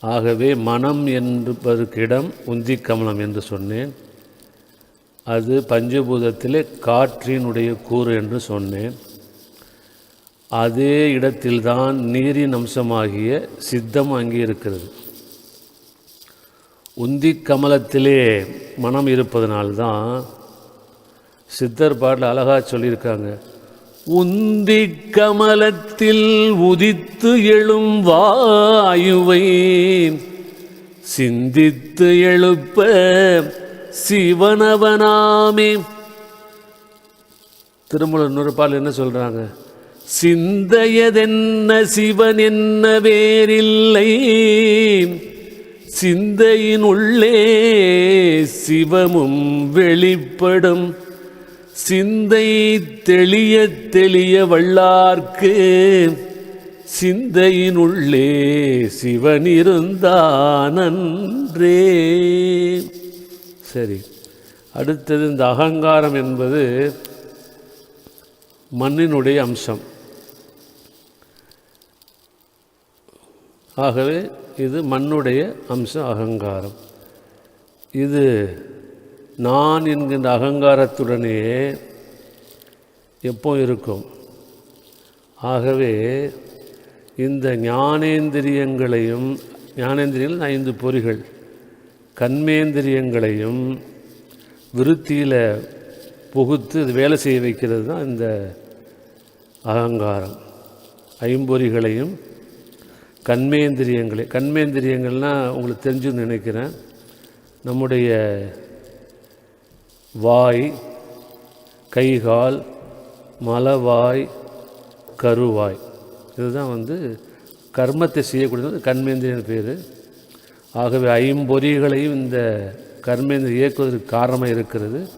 ஆகவே மனம் என்பதற்கிடம் உந்தி கமலம் என்று சொன்னேன். அது பஞ்சபூதத்திலே காற்றினுடைய கூறு என்று சொன்னேன். அதே இடத்தில்தான் நீரின் அம்சமாகிய சித்தம் அங்கே இருக்கிறது. உந்தி கமலத்திலே மனம் இருப்பதனால்தான் சித்தர் பாட்டில் அழகாக சொல்லியிருக்காங்க. உந்தி கமலத்தில் உதித்து எழும் வாயுவை சிந்தித்து எழுப்ப சிவனவனாமே. திருமூலர் நுறுப்பால் பால் என்ன சொல்றாங்க? சிந்தையதென்ன சிவன் என்ன வேறில்லை. சிந்தையின் உள்ளே சிவமும் வெளிப்படும். சிந்தை தெளிய தெளிய வள்ளார்க்கு சிந்தையின் உள்ளே சிவன் இருந்தானன்றே சரி அடுத்தது இந்த அகங்காரம் என்பது மண்ணினுடைய அம்சம். ஆகவே இது மண்ணுடைய அம்சம் அகங்காரம். இது நான் என்கின்ற அகங்காரத்துடனே எப்போ இருக்கும்? ஆகவே இந்த ஞானேந்திரியங்களையும் ஞானேந்திரியங்கள் ஐந்து பொறிகள் கண்மேந்திரியங்களையும் விருத்தியில் புகுத்து அது வேலை செய்ய வைக்கிறது தான் இந்த அகங்காரம். ஐம்பொறிகளையும் கண்மேந்திரியங்களை கண்மேந்திரியங்கள்னால் உங்களுக்கு தெரிஞ்சுன்னு நினைக்கிறேன். நம்முடைய வாய் கைகால் மலவாய் கருவாய். இதுதான் வந்து கர்மத்தை செய்யக்கூடியது கர்மேந்திரியன் பேர். ஆகவே ஐம்பொறிகளையும் இந்த கர்மேந்திரம் இயக்குவதற்கு காரணமாக இருக்கிறது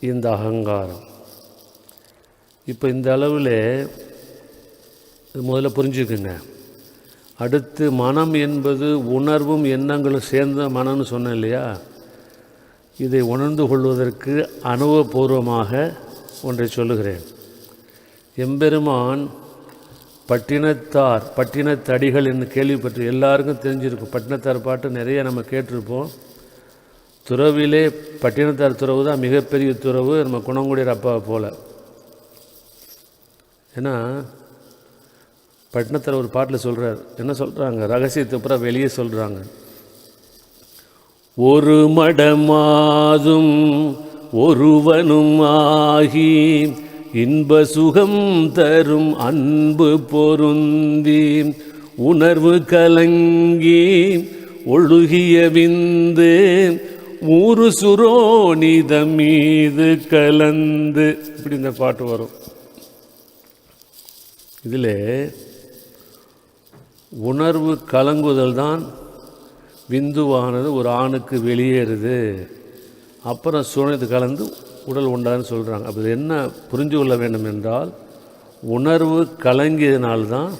இந்த அகங்காரம். இப்போ இந்த அளவில் இது முதல்ல புரிஞ்சுக்குங்க. அடுத்து மனம் என்பது உணர்வும் எண்ணங்களும் சேர்ந்த மனம்னு சொன்னேன் இல்லையா? இதை உணர்ந்து கொள்வதற்கு அனுபவபூர்வமாக ஒன்றை சொல்லுகிறேன். எம்பெருமான் பட்டினத்தார் பட்டினத்தடிகள் என்று கேள்விப்பட்டு எல்லாருக்கும் தெரிஞ்சிருக்கும். பட்டினத்தார் பாட்டு நிறைய நம்ம கேட்டிருப்போம். துறவிலே பட்டினத்தார் துறவு தான் மிகப்பெரிய துறவு நம்ம குணங்குடியர் அப்பாவை போல். ஏன்னா பட்டினத்தார் ஒரு பாட்டில் சொல்கிறார் என்ன சொல்கிறாங்க ரகசியத்தை அப்புறம் வெளியே சொல்கிறாங்க ஒரு மடமாதும் ஒருவனும் ஆகி இன்ப சுகம் தரும் அன்பு பொருந்தி உணர்வு கலங்கி ஒழுகிய விந்து ஊரு சுரோனிதம் மீது கலந்து. இப்படி இந்த பாட்டு வரும். இதில் உணர்வு கலங்குதல் தான் விந்துவானது ஒரு ஆணுக்கு வெளியேறுது. அப்புறம் சூழ்நிலை கலந்து உடல் உண்டான்னு சொல்கிறாங்க அப்போ என்ன புரிஞ்சு கொள்ள வேண்டும் என்றால் உணர்வு கலங்கியதினால்தான்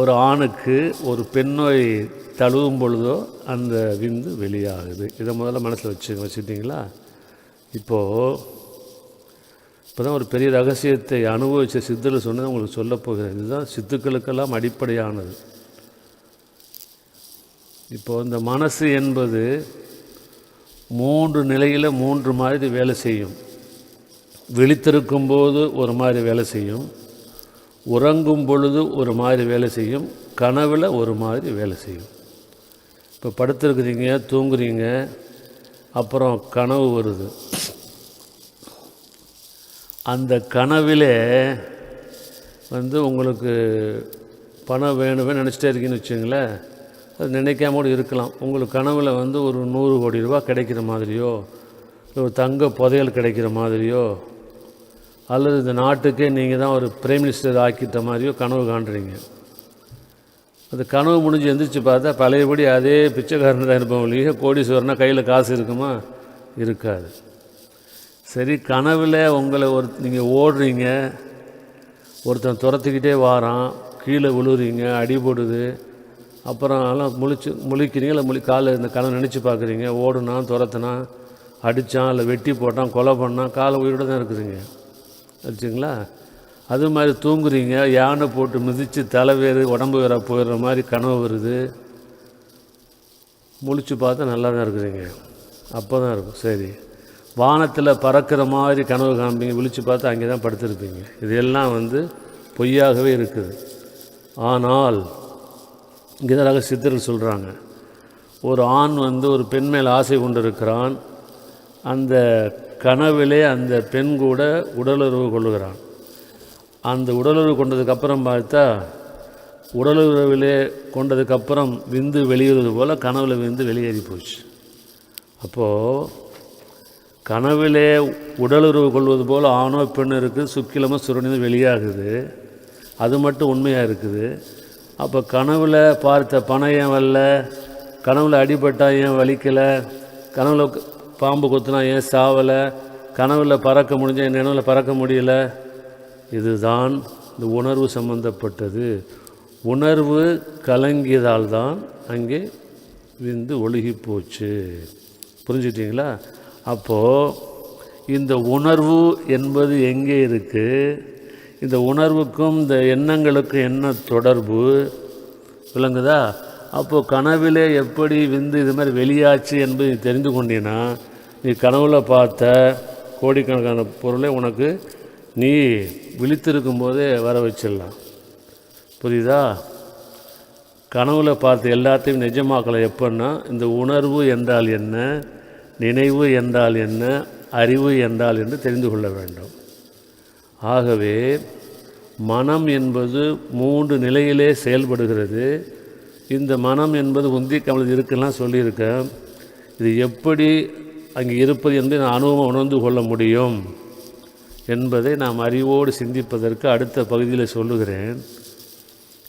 ஒரு ஆணுக்கு ஒரு பெண்ணோய் தழுவும் பொழுதோ அந்த விந்து வெளியாகுது. இதை முதல்ல மனசில் வச்சு வச்சுக்கிட்டிங்களா இப்போது இப்போ தான் ஒரு பெரிய ரகசியத்தை அனுபவித்த சித்தர்கள் சொன்னது உங்களுக்கு சொல்லப்போகிறேன் இதுதான் சித்துக்களுக்கெல்லாம் அடிப்படையானது. இப்போது இந்த மனசு என்பது மூன்று நிலையில் மூன்று மாதிரி வேலை செய்யும். விழித்திருக்கும் போது ஒரு மாதிரி வேலை செய்யும். உறங்கும் பொழுது ஒரு மாதிரி வேலை செய்யும். கனவில் ஒரு மாதிரி வேலை செய்யும். இப்போ படுத்துருக்குறீங்க தூங்குறீங்க அப்புறம் கனவு வருது. அந்த கனவிலே வந்து உங்களுக்கு பணம் வேணுமே நினச்சிட்டே இருக்கீங்கன்னு வச்சுங்களேன் நினைக்காம இருக்கலாம். உங்களுக்கு கனவில் வந்து ஒரு நூறு கோடி ரூபா கிடைக்கிற மாதிரியோ இல்லை ஒரு தங்க புதையல் கிடைக்கிற மாதிரியோ அல்லது இந்த நாட்டுக்கே நீங்கள் தான் ஒரு பிரைம் மினிஸ்டர் ஆக்கிட்ட மாதிரியோ கனவு காண்றீங்க. அது கனவு முடிஞ்சு எந்திரிச்சு பார்த்தா பழையபடி அதே பிச்சைக்காரன் தான் இருப்போம் இல்லையா கோடீஸ்வரனா கையில் காசு இருக்குமா? இருக்காது. சரி கனவில் உங்களை ஒரு நீங்கள் ஓடுறீங்க ஒருத்தன் துரத்துக்கிட்டே வாரான் கீழே விழுறீங்க அடிபடுது அப்புறம் எல்லாம் முழிச்சு முழிக்கிறீங்களா முழி காலை இந்த கனவு நினச்சி பார்க்குறீங்க? ஓடுனா துரத்துனா அடித்தான் இல்லை வெட்டி போட்டான் கொலை பண்ணான் காலை உயிரோட தான் இருக்கிறீங்க வச்சுங்களா அது மாதிரி தூங்குறீங்க யானை போட்டு மிதித்து தலை வேறு உடம்பு வேற போயிடுற மாதிரி கனவு வருது. முழிச்சு பார்த்தா நல்லா தான் இருக்குதுங்க. அப்போ தான் இருக்கும். சரி. வானத்தில் பறக்கிற மாதிரி கனவு காமிப்பீங்க விழித்து பார்த்தா அங்கே தான் படுத்திருப்பீங்க. இதெல்லாம் வந்து பொய்யாகவே இருக்குது. ஆனால் இங்கே தான் சித்தர்கள் சொல்கிறாங்க ஒரு ஆண் வந்து ஒரு பெண் மேல் ஆசை கொண்டிருக்கிறான். அந்த கனவிலே அந்த பெண் கூட உடலுறவு கொள்ளுகிறான். அந்த உடலுறவு கொண்டதுக்கப்புறம் பார்த்தா உடலுறவிலே கொண்டதுக்கப்புறம் விந்து வெளியேறுவது போல் கனவுல விந்து வெளியேறி போச்சு. அப்போது கனவிலே உடலுறவு கொள்வது போல் ஆணோ பெண் இருக்குது சுக்கிலமோ சுரணிதோ வெளியாகுது. அது மட்டும் உண்மையாக இருக்குது. அப்போ கனவில் பார்த்த பணம் ஏன் வரல? கனவில் அடிபட்டா ஏன் வலிக்கலை? கனவில் பாம்பு கொத்துனா ஏன் சாவலை? கனவில் பறக்க முடிஞ்சால் என் நினைவில் பறக்க முடியல? இதுதான் இந்த உணர்வு சம்பந்தப்பட்டது. உணர்வு கலங்கியதால் தான் அங்கே விந்து ஒழுகி போச்சு புரிஞ்சுக்கிட்டீங்களா அப்போது இந்த உணர்வு என்பது எங்கே இருக்குது இந்த உணர்வுக்கும் இந்த எண்ணங்களுக்கும் என்ன தொடர்பு? விளங்குதா? அப்போது கனவிலே எப்படி விந்து இது மாதிரி வெளியாச்சு என்பது நீ தெரிந்து கொண்டீன்னா நீ கனவுல பார்த்த கோடிக்கணக்கான பொருளை உனக்கு நீ விழித்திருக்கும் போதே வர வச்சிடலாம். புரியுதா? கனவுல பார்த்த எல்லாத்தையும் நிஜமாக்கலை எப்படின்னா இந்த உணர்வு என்றால் என்ன நினைவு என்றால் என்ன அறிவு என்றால் என்று தெரிந்து கொள்ள வேண்டும். ஆகவே மனம் என்பது மூன்று நிலையிலே செயல்படுகிறது. இந்த மனம் என்பது உந்தி கமலத்தில் இருக்குலாம் சொல்லியிருக்கேன். இது எப்படி அங்கே இருப்பது என்பதை நான் அனுபவம் உணர்ந்து கொள்ள முடியும் என்பதை நாம் அறிவோடு சிந்திப்பதற்கு அடுத்த பகுதியில் சொல்லுகிறேன்.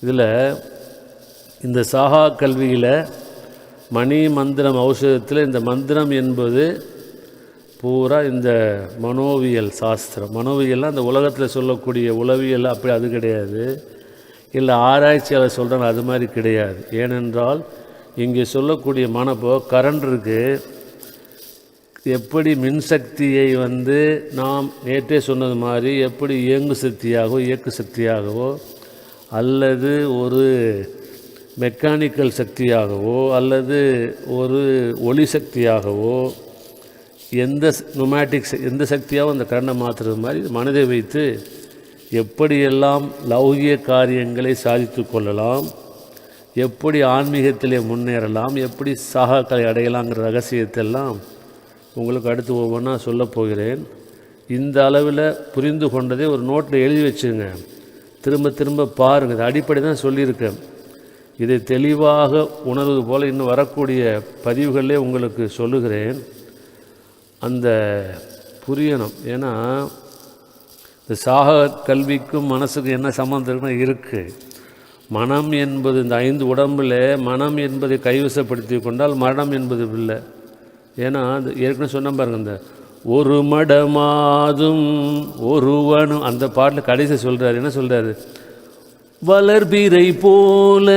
இதில் இந்த சாகா கல்வியில் மணி மந்திரம் ஔஷதத்தில் இந்த மந்திரம் என்பது பூரா இந்த மனோவியல் சாஸ்திரம். மனோவியல்லாம் அந்த உலகத்தில் சொல்லக்கூடிய உளவியல் அப்படி அது கிடையாது. இல்லை ஆராய்ச்சியாளர் சொல்கிறாங்க அது மாதிரி கிடையாது. ஏனென்றால் இங்கே சொல்லக்கூடிய மனப்போ கரண்ட் இருக்குது எப்படி மின்சக்தியை வந்து நாம் நேற்றே சொன்னது மாதிரி எப்படி இயங்கு சக்தியாகவோ இயக்கு சக்தியாகவோ அல்லது ஒரு மெக்கானிக்கல் சக்தியாகவோ அல்லது ஒரு ஒளி சக்தியாகவோ எந்த நொமேட்டிக்ஸ் எந்த சக்தியாகவும் அந்த கரண்டை மாற்றுறது மாதிரி மனதை வைத்து எப்படியெல்லாம் லௌகிய காரியங்களை சாதித்து கொள்ளலாம் எப்படி ஆன்மீகத்திலே முன்னேறலாம் எப்படி சாகாக்களை அடையலாங்கிற ரகசியத்தெல்லாம் உங்களுக்கு அடுத்து ஒவ்வொன்றா சொல்ல போகிறேன். இந்த அளவில் புரிந்து கொண்டதே ஒரு நோட்டில் எழுதி வச்சுங்க திரும்ப திரும்ப பாருங்கள் இது அடிப்படை தான் சொல்லியிருக்கேன். இதை தெளிவாக உணர்வது போல் இன்னும் வரக்கூடிய பதிவுகளிலே உங்களுக்கு சொல்லுகிறேன். அந்த புரியணும். ஏன்னா இந்த சாக கல்விக்கும் மனசுக்கும் என்ன சம்மந்தம் இருக்குது மனம் என்பது இந்த ஐந்து உடம்பில் மனம் என்பதை கைவசப்படுத்தி கொண்டால் மரணம் என்பது இல்லை. ஏன்னா அது ஏற்கனவே சொன்ன பாருங்க இந்த ஒரு மடமாதும் ஒருவனும் அந்த பாட்டில் கடைசி சொல்கிறாரு என்ன சொல்கிறாரு வளர்பிறை போல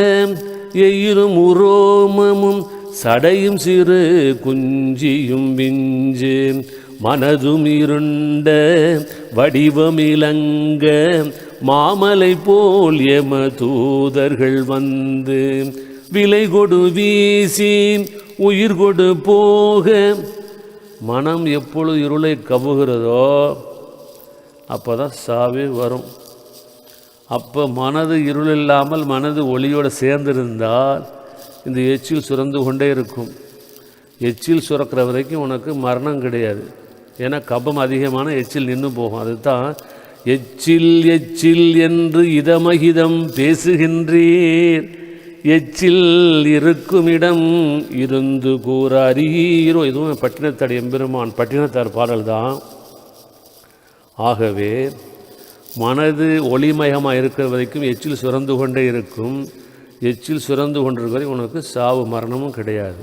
எயிரும் உரோமமும் சடையும் சிறு குஞ்சியும் விஞ்சு மனதும் இருண்ட வடிவமிலங்க மாமலை போல் எம தூதர்கள் வந்து விலை கொடு வீசி உயிர் கொடு போக. மனம் எப்பொழுது இருளை கவுகிறதோ அப்போ தான் சாவே வரும். அப்போ மனது இருள் இல்லாமல் மனது ஒளியோடு சேர்ந்திருந்தால் இந்த எச்சில் சுரந்து கொண்டே இருக்கும். எச்சில் சுரக்கிற வரைக்கும் உனக்கு மரணம் கிடையாது. ஏன்னா கபம் அதிகமான எச்சில் நின்று போகும். அதுதான் எச்சில் எச்சில் என்று இதமகிதம் பேசுகின்றீர். எச்சில் இருக்குமிடம் இருந்து கூற அறியீரோ. இதுவும் பட்டினத்தாடி எம்பெருமான் பட்டினத்தார் பாடல் தான். ஆகவே மனது ஒளிமயமாக இருக்கிற வரைக்கும் எச்சில் சுரந்து கொண்டே இருக்கும். எச்சில் சுரந்து கொண்டிருக்கிறதை உனக்கு சாவு மரணமும் கிடையாது.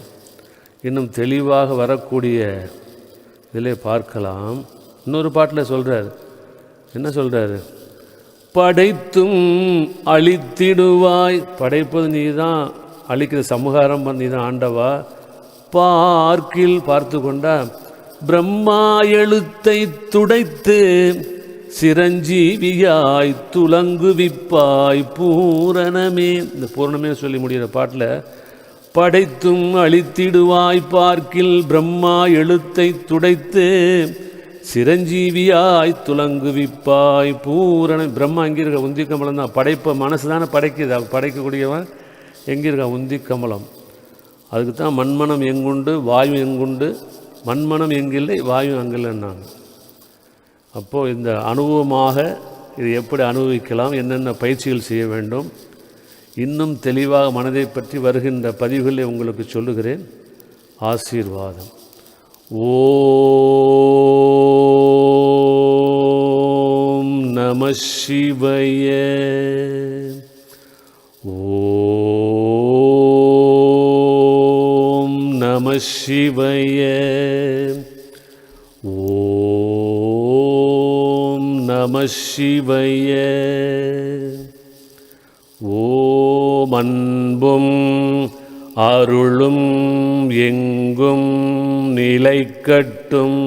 இன்னும் தெளிவாக வரக்கூடிய இதிலே பார்க்கலாம். இன்னொரு பாட்டில் சொல்கிறார் என்ன சொல்கிறாரு படைத்தும் அழித்திடுவாய். படைப்பது நீ தான் அழிக்கிற சமூகாரம் நீ தான் ஆண்டவா. பார்க்கில் பார்த்து கொண்டா பிரம்மா எழுத்தை துடைத்து சிரஞ்சீவியாய் துலங்குவிப்பாய் பூரணமே. இந்த பூரணமே சொல்லி முடிகிற பாட்டில் படைத்தும் அழித்திடுவாய் பார்க்கில் பிரம்மா எழுத்தை துடைத்து சிரஞ்சீவியாய் துலங்குவிப்பாய் பூரண பிரம்மா எங்கே இருக்க? உந்தி கமலம் தான். படைப்ப மனசு தானே படைக்குது படைக்கக்கூடியவன் எங்கே இருக்கா? உந்தி கமலம். அதுக்கு தான் மண்மனம் எங்குண்டு வாயு எங்குண்டு? மண்மனம் எங்கில்லை வாயு அங்கில்லைன்னாங்க. அப்போது இந்த அனுபவமாக இது எப்படி அனுபவிக்கலாம் என்னென்ன பயிற்சிகள் செய்ய வேண்டும் இன்னும் தெளிவாக மனதை பற்றி வருகின்ற பதிவுகளை உங்களுக்கு சொல்லுகிறேன். ஆசீர்வாதம். ஓம் நம சிவய. ஓம் நம சிவய. ஓ நம சிவய ஓம் அன்பும் அருளும் எங்கும் நிலைக்கட்டும்.